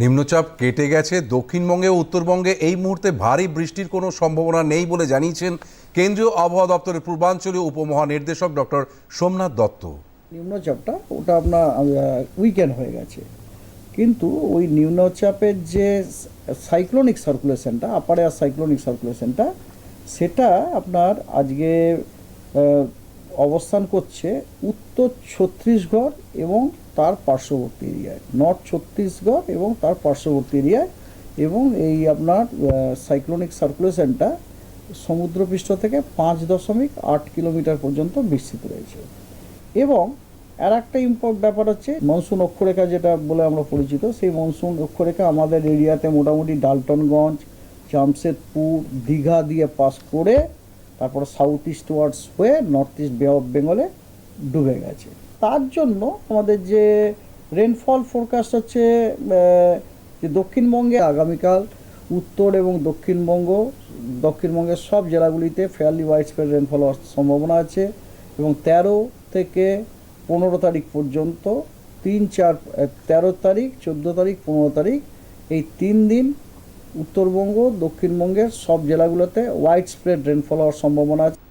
নিম্নচাপ কেটে গেছে। দক্ষিণবঙ্গে উত্তরবঙ্গে এই মুহূর্তে ভারী বৃষ্টির কোনো সম্ভাবনা নেই বলে জানিয়েছেন কেন্দ্রীয় আবহাওয়া দপ্তরের পূর্বাঞ্চলীয় উপমহানির্দেশক ডক্টর সোমনাথ দত্ত। নিম্নচাপটা, ওটা আপনার উইকেন্ড হয়ে গেছে। কিন্তু ওই নিম্নচাপের যে সাইক্লোনিক সার্কুলেশনটা আপারে সাইক্লোনিক সার্কুলেশনটা সেটা আপনার আজকে অবস্থান করছে উত্তর ছত্তিশগড় এবং তার পার্শ্ববর্তী এরিয়ায় নর্থ ছত্তিশগড় এবং তার পার্শ্ববর্তী এরিয়ায় এবং এই আপনার সাইক্লোনিক সার্কুলেশনটা সমুদ্রপৃষ্ঠ থেকে পাঁচ দশমিক আট কিলোমিটার পর্যন্ত বিস্তৃত রয়েছে। এবং আর একটা ইম্পর্ট ব্যাপার হচ্ছে মনসুন অক্ষরেখা যেটা বলে আমরা পরিচিত, সেই মনসুন অক্ষরেখা আমাদের এরিয়াতে মোটামুটি ডালটনগঞ্জ, জামশেদপুর, দীঘা দিয়ে পাস করে তারপর সাউথ ইস্ট ওয়ার্ডস হয়ে নর্থ ইস্ট বে অফ বেঙ্গলে ডুবে গেছে। তার জন্য আমাদের যে রেনফল ফোরকাস্ট হচ্ছে যে দক্ষিণবঙ্গে আগামীকাল উত্তর এবং দক্ষিণবঙ্গ, দক্ষিণবঙ্গের সব জেলাগুলিতে ফেয়ারলি ওয়াইড স্প্রেড রেনফল হওয়ার সম্ভাবনা আছে এবং তেরো থেকে পনেরো তারিখ পর্যন্ত তিন চার তেরো তারিখ, চোদ্দ তারিখ, পনেরো তারিখ, এই তিন দিন উত্তরবঙ্গ দক্ষিণবঙ্গের সব জেলাগুলোতে ওয়াইড স্প্রেড রেনফল হওয়ার সম্ভাবনা আছে।